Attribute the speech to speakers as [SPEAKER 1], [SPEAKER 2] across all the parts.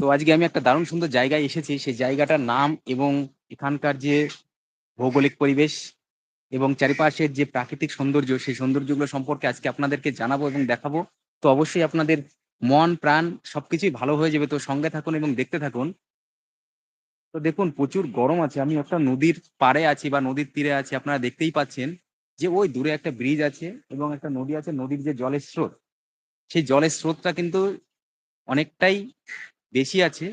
[SPEAKER 1] তো আজকে আমি একটা দারুণ সুন্দর জায়গায় এসেছি। সেই জায়গাটার নাম এবং এখানকার যে ভৌগোলিক পরিবেশ এবং চারিপাশের যে প্রাকৃতিক সৌন্দর্য, সেই সৌন্দর্যগুলো সম্পর্কে আজকে আপনাদেরকে জানাব এবং দেখাবো। তো অবশ্যই আপনাদের মন, প্রাণ সবকিছুই ভালো হয়ে যাবে। তো সঙ্গে থাকুন এবং দেখতে থাকুন। তো দেখুন প্রচুর গরম আছে। আমি একটা নদীর পাড়ে আছি বা নদীর তীরে আছি। আপনারা দেখতেই পাচ্ছেন যে ওই দূরে একটা ব্রিজ আছে এবং একটা নদী আছে। নদীর যে জলের স্রোত, সেই জলের স্রোতটা কিন্তু অনেকটাই বেশি আছে।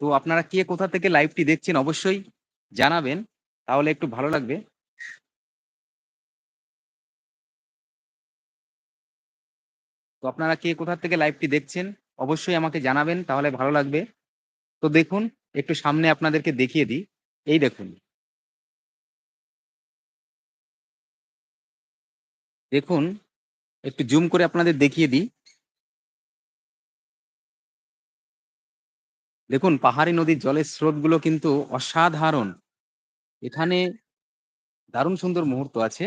[SPEAKER 1] তো আপনারা কে কোথা থেকে লাইভটি দেখছেন অবশ্যই জানাবেন। তাহলে একটু ভালো লাগবে। তো আপনারা কে কোথা থেকে লাইভটি দেখছেন অবশ্যই আমাকে জানাবেন, তাহলে ভালো লাগবে। তো দেখুন, একটু সামনে আপনাদেরকে দেখিয়ে দিই। এই দেখুন। দেখুন, একটু জুম করে আপনাদের দেখিয়ে দিই। দেখুন পাহাড়ি নদীর জলের স্রোতগুলো কিন্তু অসাধারণ। এখানে দারুণ সুন্দর মুহূর্ত আছে।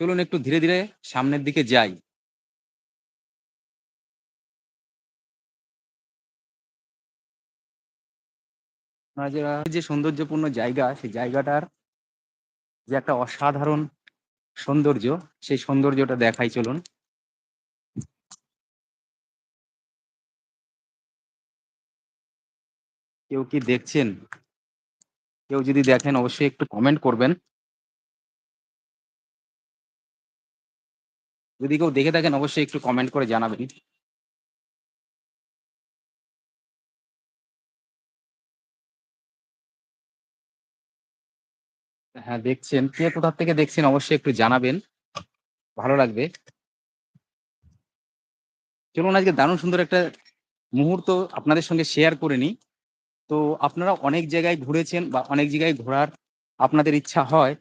[SPEAKER 1] চলুন একটু ধীরে, ধীরে সামনের দিকে যাই। যে সৌন্দর্যপূর্ণ জায়গা, সেই জায়গাটার যে একটা অসাধারণ সৌন্দর্য, সেই সৌন্দর্যটা দেখাই চলুন। কেউ কি দেখছেন? কেউ যদি দেখেন অবশ্যই একটু কমেন্ট করবেন। যদি কেউ দেখে থাকেন অবশ্যই একটু কমেন্ট করে জানাবেন। হ্যাঁ, দেখছেন। কে কোথার থেকে দেখছেন অবশ্যই একটু জানাবেন। ভালো লাগবে। চলুন আজকে দারুণ সুন্দর একটা মুহূর্ত আপনাদের সঙ্গে শেয়ার করে নিই। তো আপনারা অনেক জায়গায় ঘুরেছেন বা অনেক জায়গায় ঘোরার আপনাদের ইচ্ছা হয়।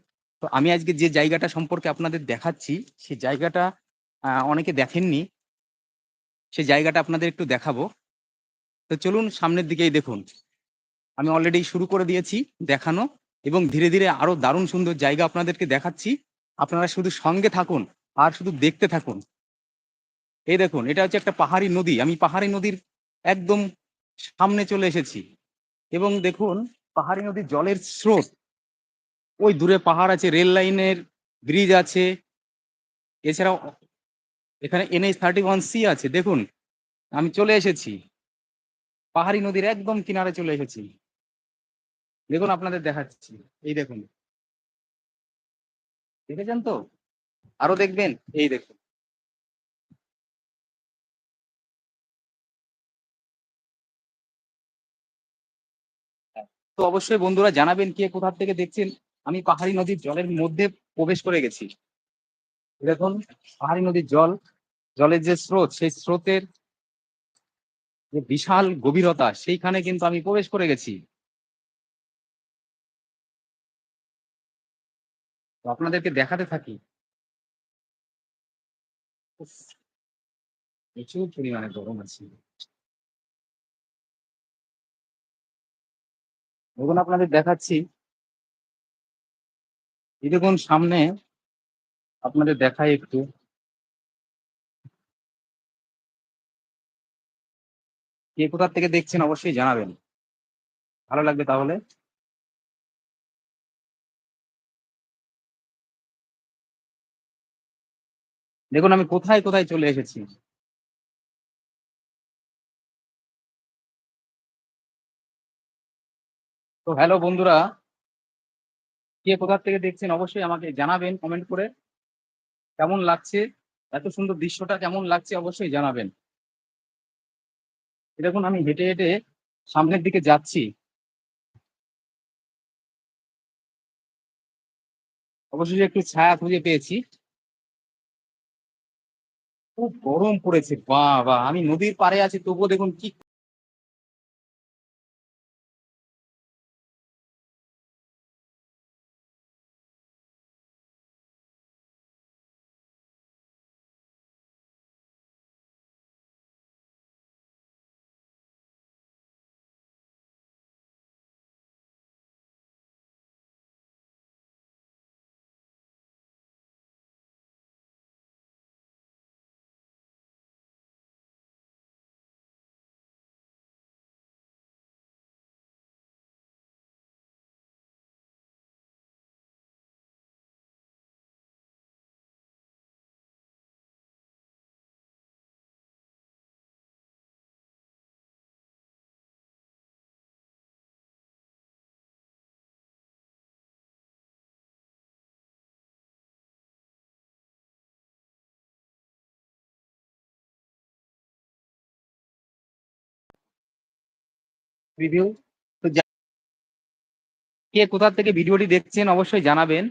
[SPEAKER 1] তো আমি আজকে যে জায়গাটা সম্পর্কে আপনাদের দেখাচ্ছি, সেই জায়গাটা অনেকে দেখেননি। সেই জায়গাটা আপনাদের একটু দেখাবো। তো চলুন সামনের দিকেই দেখুন। আমি অলরেডি শুরু করে দিয়েছি দেখানো এবং ধীরে, ধীরে আরও দারুণ সুন্দর জায়গা আপনাদেরকে দেখাচ্ছি। আপনারা শুধু সঙ্গে থাকুন আর শুধু দেখতে থাকুন। এই দেখুন এটা হচ্ছে একটা পাহাড়ি নদী। আমি পাহাড়ি নদীর একদম সামনে চলে এসেছি এবং দেখুন পাহাড়ি নদীর জলের স্রোত। ওই দূরে পাহাড় আছে, রেল লাইনের ব্রিজ আছে। এছাড়াও এখানে এনএইচ থার্টি ওয়ান সি আছে। দেখুন আমি চলে এসেছি। পাহাড়ি নদীর একদম কিনারে চলে এসেছি। দেখুন আপনাদের দেখাচ্ছি। এই দেখুন। দেখেছেন তো? আরও দেখবেন? এই দেখুন। তো অবশ্যই বন্ধুরা জানাবেন কে কোথা থেকে দেখছেন। আমি পাহাড়ি নদীর জলের মধ্যে প্রবেশ করে গেছি। দেখুন পাহাড়ি নদীর জল, জলের যে স্রোত সেই স্রোতের যে বিশাল গভীরতা সেইখানে কিন্তু আমি প্রবেশ করে গেছি। আপনাদেরকে দেখাতে থাকি। প্রচুর পরিমাণে গরম আছে। দেখুন আপনাদের দেখাচ্ছি। এই দেখুন সামনে আপনাদের দেখাই একটু। কে কোথার থেকে দেখছেন অবশ্যই জানাবেন। ভালো লাগবে তাহলে। দেখুন আমি কোথায়, কোথায় চলে এসেছি। তো হ্যালো বন্ধুরা। কে কোথা থেকে দেখছেন অবশ্যই আমাকে জানাবেন কমেন্ট করে। কেমন লাগছে? এত সুন্দর দৃশ্যটা কেমন লাগছে অবশ্যই জানাবেন। দেখুন আমি হেঁটে, হেঁটে সামনের দিকে যাচ্ছি। অবশেষে একটু ছায়া খুঁজে পেয়েছি। খুব গরম পড়েছে। বাবা! আমি নদীর পাড়ে আছি তবুও দেখুন কি রিভিউ তো কে কোথা থেকে ভিডিওটি দেখছেন অবশ্যই জানাবেন।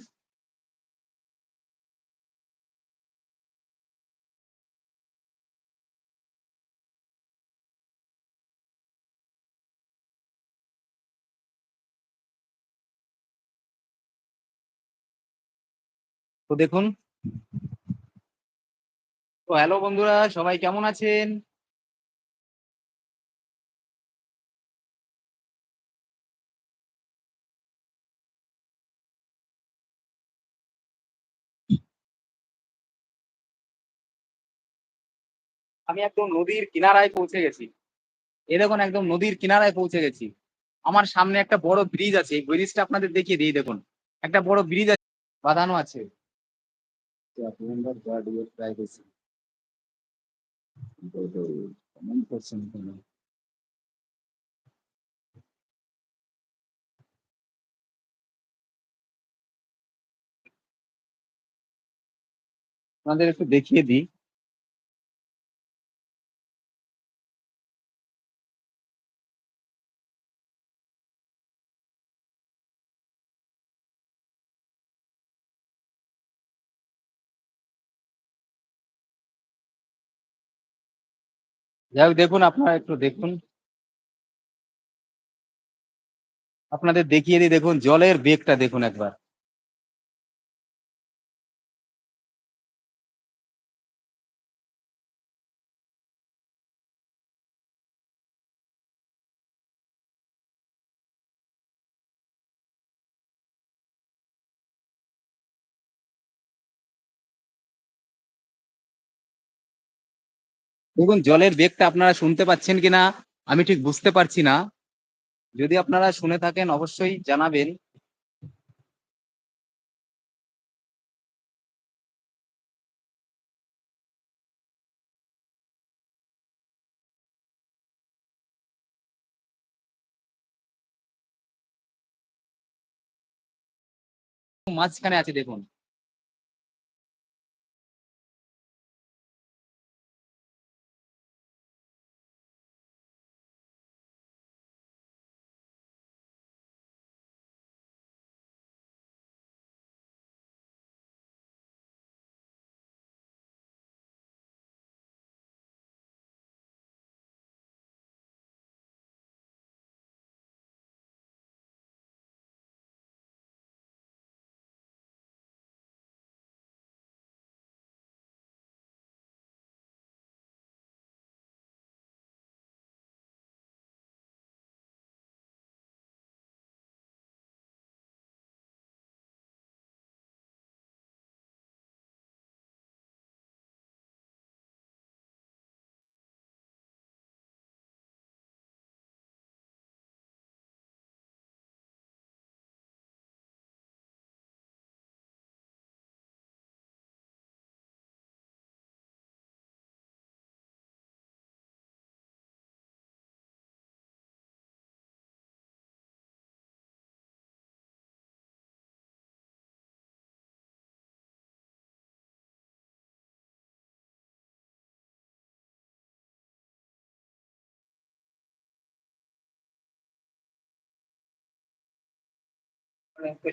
[SPEAKER 1] তো দেখুন। তো হ্যালো বন্ধুরা, সবাই কেমন আছেন? আমি একদম নদীর কিনারায় পৌঁছে গেছি। এ দেখুন, একদম নদীর কিনারায় পৌঁছে গেছি। আমার সামনে একটা বড় ব্রিজ আছে, এই ব্রিজটা আপনাদের দেখিয়ে দিই, দেখুন। একটা বড় ব্রিজ আছে, বাঁধানো আছে? আপনাদের একটু দেখিয়ে দিই। যাই হোক দেখুন আপনারা একটু দেখুন। আপনাদের দেখিয়ে দিই দেখুন জলের বেগটা দেখুন একবার। দেখুন, জলের বেগটা আপনারা শুনতে পাচ্ছেন কিনা, আমি ঠিক বুঝতে পারছি না। যদি আপনারা শুনে থাকেন, অবশ্যই জানাবেন। মাঝখানে আছে, দেখুন।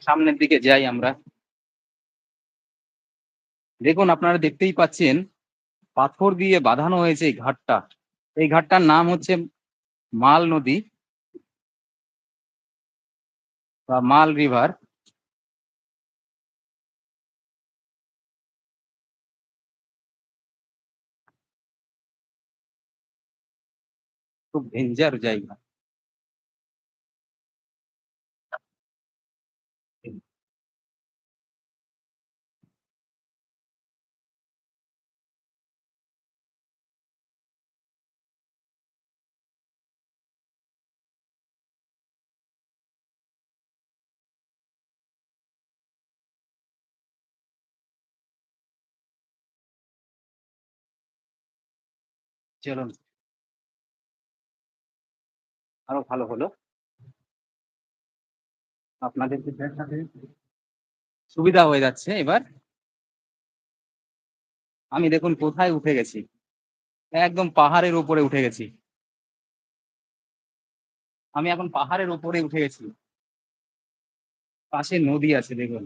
[SPEAKER 1] সামনের দিকে যাই আমরা। দেখুন, আপনারা দেখতেই পাচ্ছেন, পাথর দিয়ে বাঁধানো হয়েছে এই ঘাটটা। এই ঘাটটার নাম হচ্ছে মাল নদী বা মাল রিভার। খুব ডেঞ্জার জায়গা। চলুন। আরও ভালো হলো। আপনাদের সুবিধা হয়ে যাচ্ছে এবার। আমি দেখুন কোথায় উঠে গেছি। একদম পাহাড়ের উপরে উঠে গেছি। আমি এখন পাহাড়ের উপরে উঠে গেছি। পাশে নদী আছে দেখুন।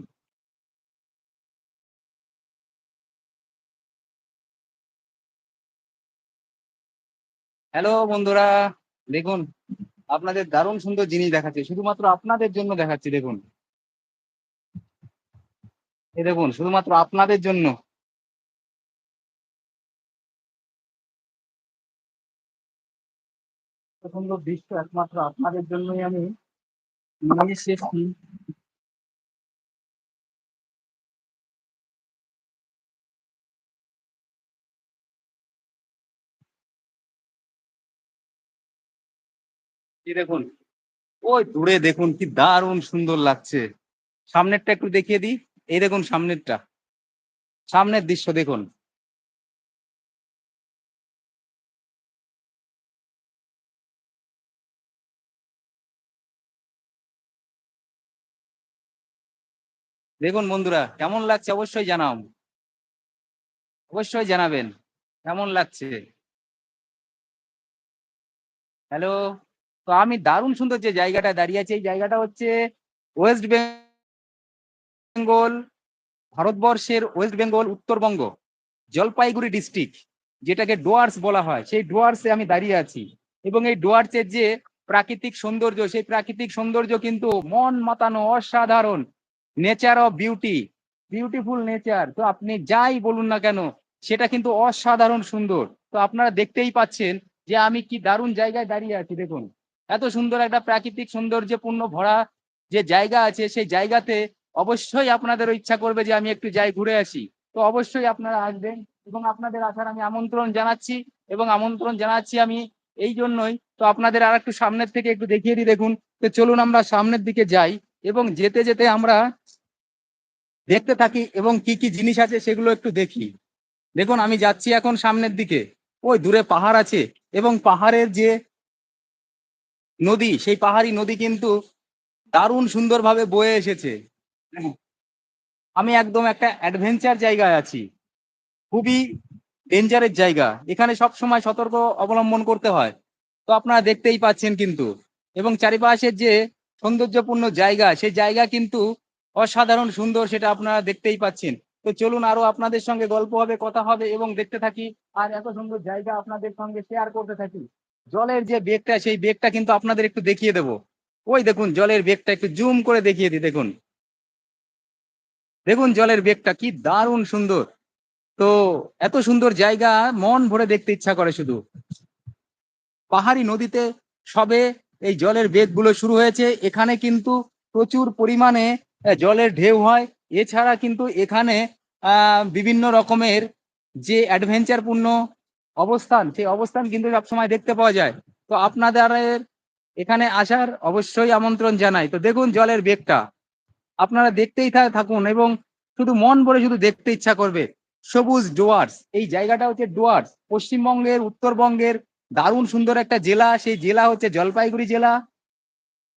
[SPEAKER 1] হ্যালো বন্ধুরা। দেখুন, আপনাদের দারুণ সুন্দর জিনিস দেখাচ্ছি। শুধুমাত্র আপনাদের জন্য দেখাচ্ছি, দেখুন। এই দেখুন, শুধুমাত্র আপনাদের জন্য। সুন্দর দৃশ্য একমাত্র আপনাদের জন্যই আমি নিয়ে এসেছি দেখুন, ওই দূরে দেখুন কি দারুণ সুন্দর লাগছে। সামনেরটা একটু দেখিয়ে দিই। এই দেখুন সামনেরটা। সামনের দৃশ্য দেখুন। দেখুন বন্ধুরা, কেমন লাগছে অবশ্যই জানাও। অবশ্যই জানাবেন, কেমন লাগছে? হ্যালো? তো আমি দারুণ সুন্দর যে জায়গাটা দাঁড়িয়ে আছি, এই জায়গাটা হচ্ছে ওয়েস্ট বেঙ্গল, ভারতবর্ষের West Bengal, Uttarbanga, Jalpaiguri district যেটাকে ডোয়ার্স বলা হয়। সেই ডোয়ার্সে আমি দাঁড়িয়ে আছি এবং এই ডোয়ার্সের যে প্রাকৃতিক সৌন্দর্য, সেই প্রাকৃতিক সৌন্দর্য কিন্তু মন মাতানো অসাধারণ। Nature of beauty beautiful nature তো আপনি যাই বলুন না কেন, সেটা কিন্তু অসাধারণ সুন্দর। তো আপনারা দেখতেই পাচ্ছেন যে আমি কি দারুণ জায়গায় দাঁড়িয়ে আছি, দেখুন। এত সুন্দর একটা প্রাকৃতিক সৌন্দর্যপূর্ণ ভরা যে জায়গা আছে, সেই জায়গাতে অবশ্যই আপনাদের ইচ্ছা করবে যে আমি একটু যাই ঘুরে আসি। তো অবশ্যই আপনারা আসবেন এবং আপনাদের আসার আমি আমন্ত্রণ জানাচ্ছি এবং আমন্ত্রণ জানাচ্ছি আমি এই জন্যই। তো আপনাদের আর একটু সামনের থেকে একটু দেখিয়ে দিই, দেখুন। তো চলুন আমরা সামনের দিকে যাই এবং যেতে যেতে আমরা দেখতে থাকি এবং কি কি জিনিস আছে সেগুলো একটু দেখি। দেখুন, আমি যাচ্ছি এখন সামনের দিকে। ওই দূরে পাহাড় আছে এবং পাহাড়ের যে নদী, সেই পাহাড়ি নদী কিন্তু দারুণ সুন্দরভাবে বয়ে এসেছে। আমি একদম একটা অ্যাডভেঞ্চার জায়গায় আছি। খুবই ডেঞ্জারের জায়গা। এখানে সব সময় সতর্ক অবলম্বন করতে হয়। তো আপনারা দেখতেই পাচ্ছেন কিন্তু। এবং চারিপাশের যে সৌন্দর্যপূর্ণ জায়গা, সেই জায়গা কিন্তু অসাধারণ সুন্দর সেটা আপনারা দেখতেই পাচ্ছেন। তো চলুন আরও আপনাদের সঙ্গে গল্প হবে, কথা হবে এবং দেখতে থাকি আর এত সুন্দর জায়গা আপনাদের সঙ্গে শেয়ার করতে থাকি। জলের যে বেগটা, সেই বেগটা কিন্তু আপনাদের একটু দেখিয়ে দেব। ওই দেখুন, জলের বেগটা একটু জুম করে দেখিয়ে দিই, দেখুন। দেখুন জলের বেগটা, কি দারুণ সুন্দর। তো এত সুন্দর জায়গা, মন ভরে দেখতে ইচ্ছা করে শুধু। পাহাড়ি নদীতে সবে এই জলের বেগগুলো শুরু হয়েছে। এখানে কিন্তু প্রচুর পরিমাণে জলের ঢেউ হয়। এছাড়া কিন্তু এখানে বিভিন্ন রকমের যে অ্যাডভেঞ্চার পূর্ণ অবস্থান, সেই অবস্থান কিন্তু সবসময় দেখতে পাওয়া যায়। তো আপনাদের এখানে আসার অবশ্যই আমন্ত্রণ জানাই। তো দেখুন জলের বেগটা। আপনারা দেখতেই থাকুন এবং শুধু মন ভরে শুধু দেখতে ইচ্ছা করবে। সবুজ ডুয়ার্স, এই জায়গাটা হচ্ছে ডুয়ার্স। পশ্চিমবঙ্গের, উত্তরবঙ্গের দারুণ সুন্দর একটা জেলা, সেই জেলা হচ্ছে জলপাইগুড়ি জেলা।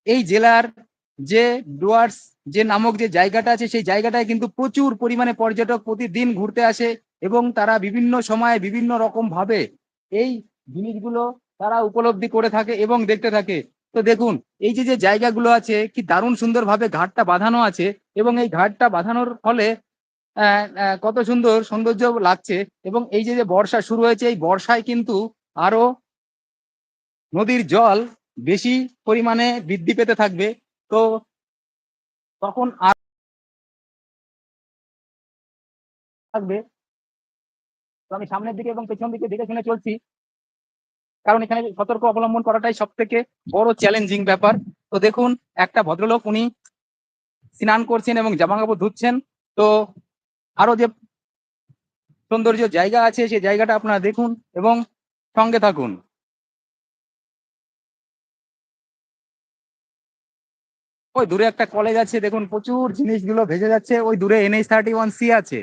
[SPEAKER 1] এই জেলার যে ডুয়ার্স, যে নামক যে জায়গাটা আছে, সেই জায়গাটায় কিন্তু প্রচুর পরিমাণে পর্যটক প্রতিদিন ঘুরতে আসে। এবং তারা বিভিন্ন সময়ে বিভিন্ন রকম ভাবে এই জিনিসগুলো তারা উপলব্ধি করে থাকে এবং দেখতে থাকে। তো দেখুন, এই যে যে জায়গাগুলো আছে, কি দারুণ সুন্দরভাবে ঘাটটা বাঁধানো আছে এবং এই ঘাটটা বাঁধানোর ফলে কত সুন্দর সৌন্দর্য লাগছে এবং এই যে যে বর্ষা শুরু হয়েছে, এই বর্ষায় কিন্তু আরও নদীর জল বেশি পরিমাণে বৃদ্ধি পেতে থাকবে। তো তখন আর থাকবে তো আমি সামনের দিকে এবং পেছন দিকে দেখে শুনে চলছি। কারণ এখানে সতর্ক অবলম্বন করাটাই সব থেকে বড় চ্যালেঞ্জিং ব্যাপার। তো দেখুন, একটা ভদ্রলোক উনি স্নান করছেন এবং জামা কাপড় ধুচ্ছেন। তো আরও যে সৌন্দর্য জায়গা আছে, সেই জায়গাটা আপনারা দেখুন এবং সঙ্গে থাকুন। ওই দূরে একটা কলেজ আছে, দেখুন প্রচুর জিনিসগুলো ভেসে যাচ্ছে। ওই দূরে এনএইচ থার্টি ওয়ান সি আছে।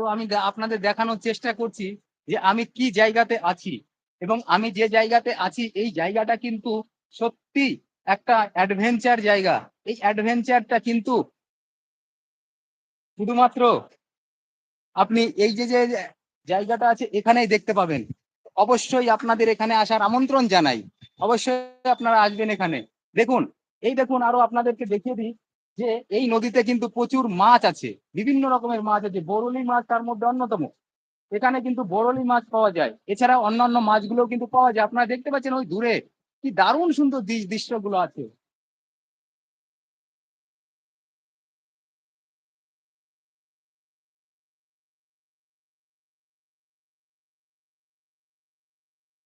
[SPEAKER 1] তো আমি আপনাদের দেখানোর চেষ্টা করছি যে আমি কি জায়গাতে আছি এবং আমি যে জায়গাতে আছি, এই জায়গাটা কিন্তু সত্যি একটা অ্যাডভেঞ্চার জায়গা। এই অ্যাডভেঞ্চারটা কিন্তু শুধুমাত্র আপনি এই যে যে জায়গাটা আছে এখানেই দেখতে পাবেন। অবশ্যই আপনাদের এখানে আসার আমন্ত্রণ জানাই। অবশ্যই আপনারা আসবেন এখানে। দেখুন, এই দেখুন, আরও আপনাদেরকে দেখিয়ে দিই। যে এই নদীতে কিন্তু প্রচুর মাছ আছে। বিভিন্ন রকমের মাছ আছে। বরলি মাছ তার মধ্যে অন্যতম। এখানে কিন্তু বরলি মাছ পাওয়া যায়। এছাড়া অন্যান্য মাছগুলো কিন্তু পাওয়া যায়। আপনারা দেখতে পাচ্ছেন ওই দূরে কি দারুণ সুন্দর দৃশ্যগুলো আছে।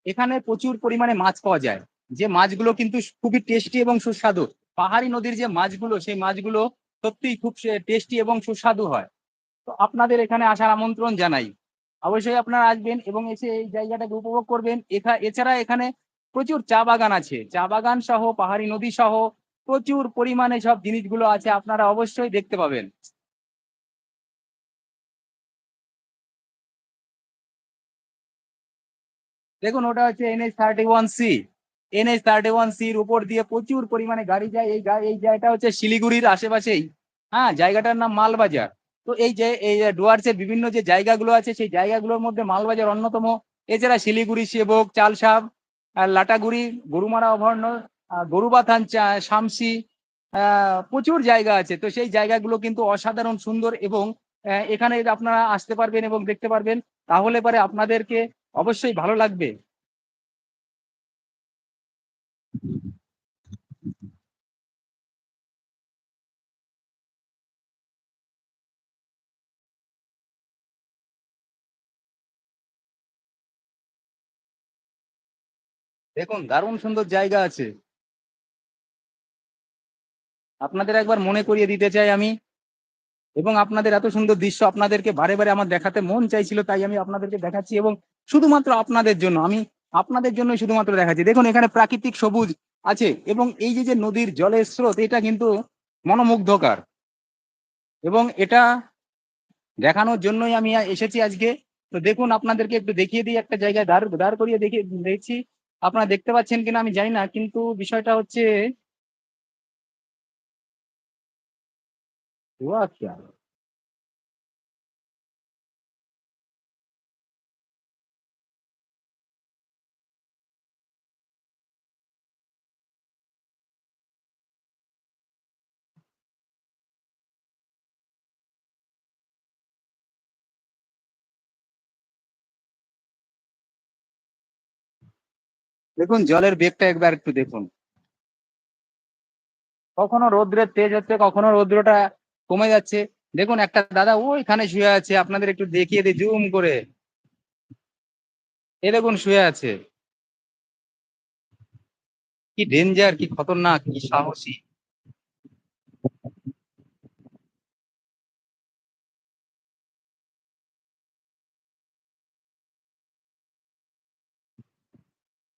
[SPEAKER 1] এখানে প্রচুর পরিমাণে মাছ পাওয়া যায়। যে মাছগুলো কিন্তু খুবই টেস্টি এবং সুস্বাদু। পাহাড়ি নদীর যে মাছগুলো, সেই মাছগুলো সত্যিই খুব টেস্টি এবং সুস্বাদু হয়। তো আপনাদের এখানে আসার আমন্ত্রণ জানাই। অবশ্যই আপনারা আসবেন এবং এসে এই জায়গাটাকে উপভোগ করবেন। এখা, এছাড়া এখানে প্রচুর চা বাগান আছে। চা বাগান সহ, পাহাড়ি নদী সহ প্রচুর পরিমাণে সব জিনিসগুলো আছে, আপনারা অবশ্যই দেখতে পাবেন। দেখুন, ওটা হচ্ছে NH thirty one C NH thirty one সির উপর দিয়ে প্রচুর পরিমাণে গাড়ি যায়। এই এই জায়গাটা হচ্ছে শিলিগুড়ির আশেপাশেই। হ্যাঁ জায়গাটার নাম মালবাজার। তো এই যে, এই ডুয়ার্সের বিভিন্ন যে জায়গাগুলো আছে, সেই জায়গাগুলোর মধ্যে মালবাজার অন্যতম। এছাড়া শিলিগুড়ি, সেবক চালসাব লাটাগুড়ি, গরুমারা, অভয়ারণ্য গরুবাথান শামসি প্রচুর জায়গা আছে। তো সেই জায়গাগুলো কিন্তু অসাধারণ সুন্দর এবং এখানে আপনারা আসতে পারবেন এবং দেখতে পারবেন। তাহলে পরে আপনাদেরকে অবশ্যই ভালো লাগবে। দেখুন, দারুণ সুন্দর জায়গা আছে। আপনাদের একবার মনে করিয়ে দিতে চাই আমি। এবং আপনাদের এত সুন্দর দৃশ্য আপনাদেরকে বারে বারে আমার দেখাতে মন চাইছিল, তাই আমি আপনাদেরকে দেখাচ্ছি এবং শুধুমাত্র আপনাদের জন্য, আমি আপনাদের জন্য শুধুমাত্র দেখাচ্ছি। দেখুন, এখানে প্রাকৃতিক সবুজ আছে এবং এই যে যে নদীর জলের স্রোত, এটা কিন্তু মনোমুগ্ধকর। এবং এটা দেখানোর জন্যই আমি এসেছি আজকে। তো দেখুন, আপনাদেরকে একটু দেখিয়ে দিই, একটা জায়গায় দাঁড় দাঁড় করিয়ে দেখিয়ে দেখছি আপনারা দেখতে পাচ্ছেন কিনা আমি জানি না কিন্তু বিষয়টা হচ্ছে দেখুন, জলের বেগটা একবার একটু দেখুন। কখনো রৌদ্রের তেজ হচ্ছে, কখনো রৌদ্রটা কমে যাচ্ছে। দেখুন, একটা দাদা ওইখানে শুয়ে আছে, আপনাদের একটু দেখিয়ে দিই, জুম করে। এ দেখুন, শুয়ে আছে। কি ডেঞ্জার কি খতরনাক, কি সাহসী।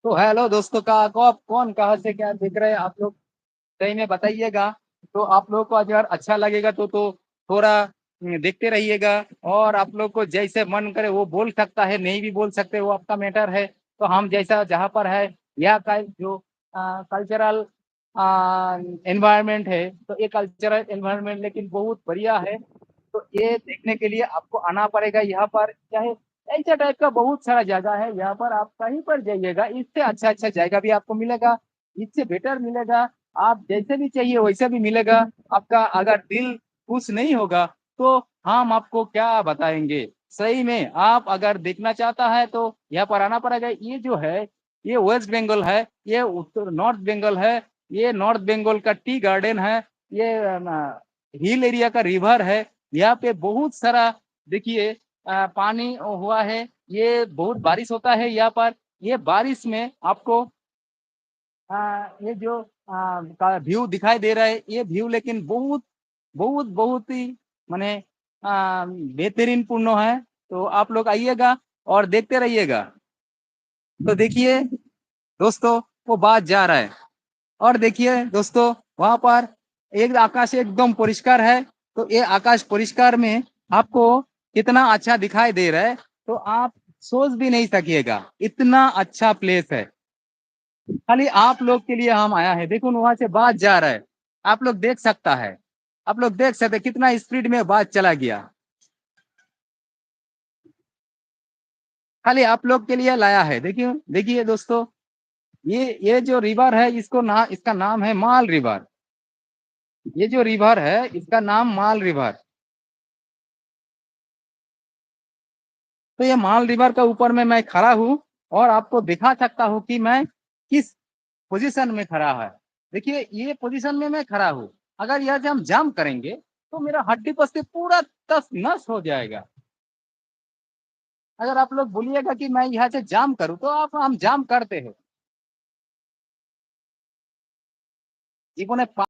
[SPEAKER 1] तो हेलो दोस्तों का कौन कौन कहाँ से क्या देख रहे हैं? आप लोग सही में बताइएगा। तो आप लोगों को अगर अच्छा लगेगा तो तो थोड़ा हम्म, देखते रहिएगा। और आप लोग को जैसे मन करे वो बोल सकता है नहीं भी बोल सकते वो आपका मैटर है। तो हम जैसा जहाँ पर है यह का जो कल्चरल एनवायरनमेंट है तो ये कल्चरल एनवायरनमेंट लेकिन बहुत बढ़िया है। तो ये देखने के लिए आपको आना पड़ेगा यहाँ पर चाहे ऐसा टाइप का बहुत सारा जगह है, यहाँ पर आप कहीं पर जाइएगा, इससे अच्छा अच्छा जगह भी आपको मिलेगा, इससे बेटर मिलेगा, आप जैसे भी चाहिए वैसे भी मिलेगा, आपका अगर दिल खुश नहीं होगा तो हम आपको क्या बताएँगे? सही में आप अगर देखना चाहता है तो यहाँ पर आना पड़ेगा। ये जो है, ये वेस्ट बंगाल है, ये उत्तर नॉर्थ बंगाल है, ये नॉर्थ बंगाल का टी गार्डन है, ये हिल एरिया का रिवर है, यहाँ पे बहुत सारा, देखिए पानी हुआ है ये बहुत बारिश होता है यहाँ पर ये बारिश में आपको अ, ये जो व्यू दिखाई दे रहा है ये व्यू लेकिन बहुत बहुत बहुत ही माने बेहतरीन पूर्ण है तो आप लोग आइएगा और देखते रहिएगा। तो देखिए दोस्तों वो बात जा रहा है। और देखिए दोस्तों वहाँ पर एक आकाश एकदम परिष्कार है तो ये आकाश परिष्कार में आपको कितना अच्छा दिखाई दे रहा है तो आप सोच भी नहीं सकिएगा। इतना अच्छा प्लेस है। खाली आप लोग के लिए हम आया है। देखो, वहाँ से बात जा रहा है। आप लोग देख सकता है। आप लोग देख सकते कितना स्पीड में बात चला गया। खाली आप लोग के लिए लाया है। देखिए देखिए दोस्तों, ये ये जो रिवर है, इसको ना, इसका नाम है माल रिवर ये जो रिवर है, इसका नाम माल रिवर तो ये माल रिवर के ऊपर में मैं खड़ा हूँ और आपको दिखा सकता हूँ कि मैं किस पोजीशन में खड़ा है देखिए ये पोजीशन में मैं खड़ा हूँ अगर यहाँ से हम जाम करेंगे तो मेरा हड्डी पस्ती पूरा तस नस हो जाएगा अगर आप लोग बोलिएगा कि मैं यहाँ से जाम करूँ तो आप हम जाम करते हैं জীবনে পা-